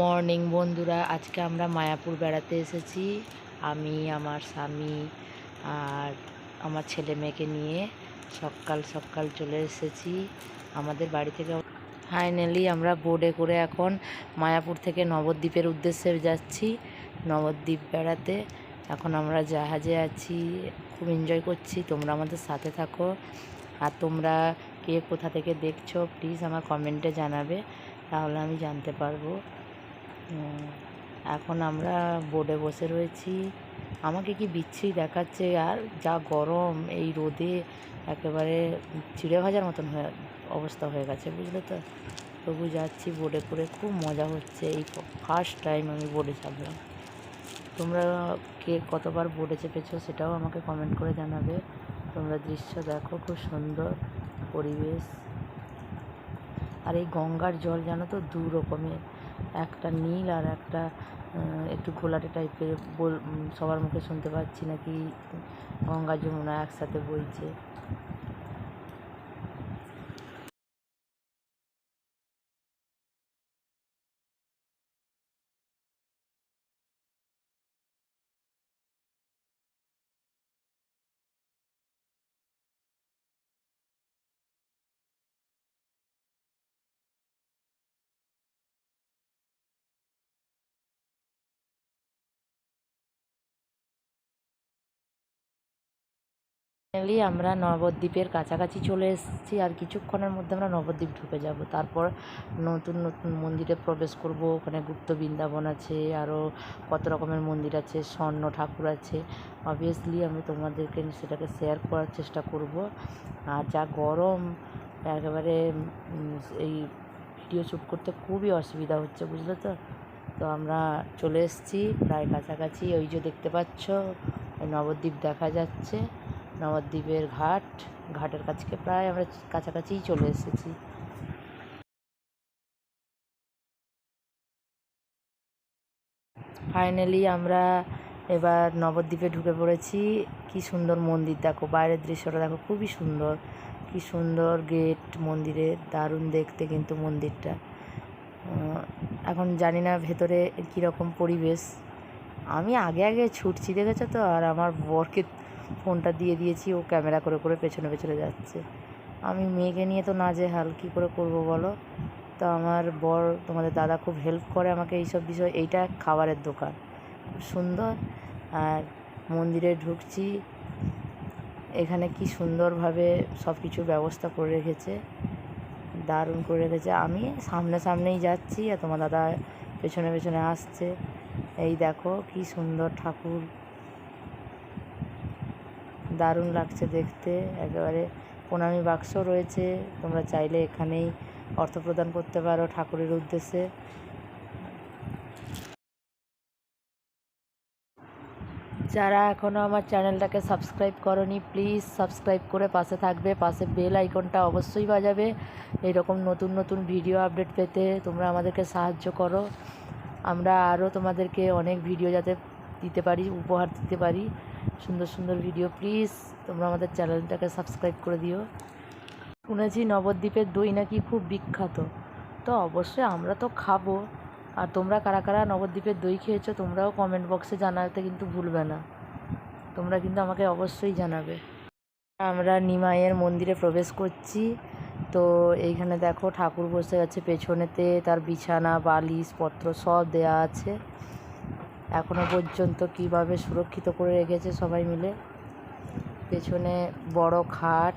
Morning, বন্ধুরা। আজকে আমরা মায়াপুর বেড়াতে এসেছি। আমি, আমার স্বামী আর আমার ছেলে মেয়েকে নিয়ে সকাল সকাল চলে এসেছি আমাদের বাড়ি থেকে। ফাইনালি আমরা বোর্ডে করে এখন মায়াপুর থেকে নবদ্বীপের উদ্দেশ্যে যাচ্ছি, নবদ্বীপ বেড়াতে। এখন আমরা জাহাজে আছি, খুব এনজয় করছি। তোমরা আমাদের সাথে থাকো। আর তোমরা কে কোথা থেকে দেখছ প্লিজ আমার কমেন্টে জানাবে। তাহলে আমি জানতে পারব। এখন আমরা বোর্ডে বসে রয়েছি। আমাকে কি বিচ্ছিরি দেখাচ্ছে? আর যা গরম, এই রোদে একেবারে চিড়ে ভাজার মতন হয়ে, অবস্থা হয়ে গেছে, বুঝলে তো? তবু যাচ্ছি বোর্ডে করে, খুব মজা হচ্ছে। এই ফার্স্ট টাইম আমি বোর্ডে চাপলাম তোমরা কে কতবার বোর্ডে চেপেছো সেটাও আমাকে কমেন্ট করে জানাবে। তোমরা দৃশ্য দেখো, খুব সুন্দর পরিবেশ। আর এই গঙ্গার জল জানো তো দু রকমের একটা নীল আর একটা একটু ঘোলাটে টাইপের বল সবার মুখে শুনতে পাচ্ছি নাকি গঙ্গা যমুনা একসাথে বইছে। ফাইনালি আমরা নবদ্বীপের কাছাকাছি চলে এসেছি আর কিছুক্ষণের মধ্যে আমরা নবদ্বীপ ঢুকে যাব। তারপর নতুন নতুন মন্দিরে প্রবেশ করব। ওখানে গুপ্ত বৃন্দাবন আছে, আরও কত রকমের মন্দির আছে, স্বর্ণ ঠাকুর আছে। অবভিয়াসলি আমি তোমাদেরকে সেটাকে শেয়ার করার চেষ্টা করব। আর যা গরম, একেবারে এই ভিডিও শ্যুট করতে খুবই অসুবিধা হচ্ছে, বুঝলে তো? তো আমরা চলে এসেছি, প্রায় কাছাকাছি। ওই যে দেখতে পাচ্ছ নবদ্বীপ দেখা যাচ্ছে। নবদ্বীপের ঘাট, ঘাটের কাছকে প্রায় আমরা কাছাকাছিই চলে এসেছি। ফাইনালি আমরা এবার নবদ্বীপে ঢুকে পড়েছি। কি সুন্দর মন্দির, দেখো বাইরের দৃশ্যটা দেখো খুবই সুন্দর। কি সুন্দর গেট মন্দিরের দারুণ দেখতে কিন্তু মন্দিরটা। এখন জানি না ভেতরে কীরকম পরিবেশ। আমি আগে আগে ছুটছি, দেখেছ তো? আর আমার বরকে ফোনটা দিয়ে দিয়েছি, ও ক্যামেরা করে করে পেছনে পেছনে যাচ্ছে। আমি মেয়েকে নিয়ে তো না যে হাল কী করে করব বলো? তো আমার বর, তোমাদের দাদা খুব হেল্প করে আমাকে এইসব বিষয়। এইটা খাবারের দোকান। খুব সুন্দর। আর মন্দিরে ঢুকছি। এখানে কি সুন্দরভাবে সব কিছু ব্যবস্থা করে রেখেছে। দারুণ করে রেখেছে। আমি সামনে সামনেই যাচ্ছি আর তোমার দাদা পেছনে পেছনে আসছে। এই দেখো কি সুন্দর ঠাকুর। দারুণ লাগছে দেখতে। একেবারে প্রণামী বাক্স রয়েছে। তোমরা চাইলে এখানেই অর্থ প্রদান করতে পারো ঠাকুরের উদ্দেশ্যে। যারা এখনও আমার চ্যানেলটাকে সাবস্ক্রাইব করনি, প্লিজ সাবস্ক্রাইব করে পাশে থাকবে। পাশে বেল আইকনটা অবশ্যই বাজাবে। এরকম নতুন নতুন ভিডিও আপডেট পেতে তোমরা আমাদেরকে সাহায্য করো। আমরা আরও তোমাদেরকে অনেক ভিডিও যাতে দিতে পারি, উপহার দিতে পারি। সুন্দর সুন্দর ভিডিও প্লিজ তোমরা আমাদের চ্যানেলটাকে সাবস্ক্রাইব করে দিও। শুনেছি নবদ্বীপের দই নাকি খুব বিখ্যাত। তো অবশ্যই আমরা তো খাব। আর তোমরা কারা কারা নবদ্বীপের দই খেয়েছো, তোমরাও কমেন্ট বক্সে জানাতে কিন্তু ভুলবে না। তোমরা কিন্তু আমাকে অবশ্যই জানাবে। আমরা নিমাইয়ের মন্দিরে প্রবেশ করছি। তো এইখানে দেখো ঠাকুর বসে আছে, পেছনেতে তার বিছানা, বালিশ পত্র সব দেয়া আছে। এখনও পর্যন্ত কীভাবে সুরক্ষিত করে রেখেছে সবাই মিলে। পেছনে বড় খাট,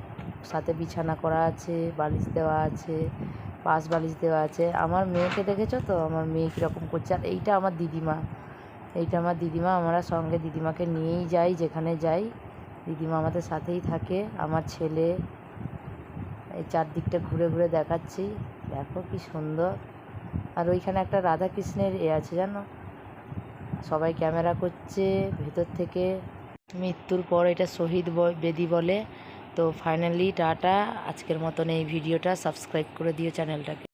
সাথে বিছানা করা আছে, বালিশ দেওয়া আছে, পাশ বালিশ দেওয়া আছে। আমার মেয়েকে দেখেছ তো? আমার মেয়ে কীরকম করছে। আর এইটা আমার দিদিমা। এইটা আমার দিদিমা। আমরা সঙ্গে দিদিমাকে নিয়েই যাই, যেখানে যাই। দিদিমা আমাদের সাথেই থাকে। আমার ছেলে এই চারদিকটা ঘুরে ঘুরে দেখাচ্ছি। দেখো কি সুন্দর। আর ওইখানে একটা রাধা কৃষ্ণের এ আছে, জানো? সবাই ক্যামেরা করছে, ভেতর থেকে মৃত্যুর পর এটা শহীদ বেদি বলে। তো ফাইনালি টাটা, আজকের মতন এই ভিডিওটা সাবস্ক্রাইব করে দিও চ্যানেলটাকে।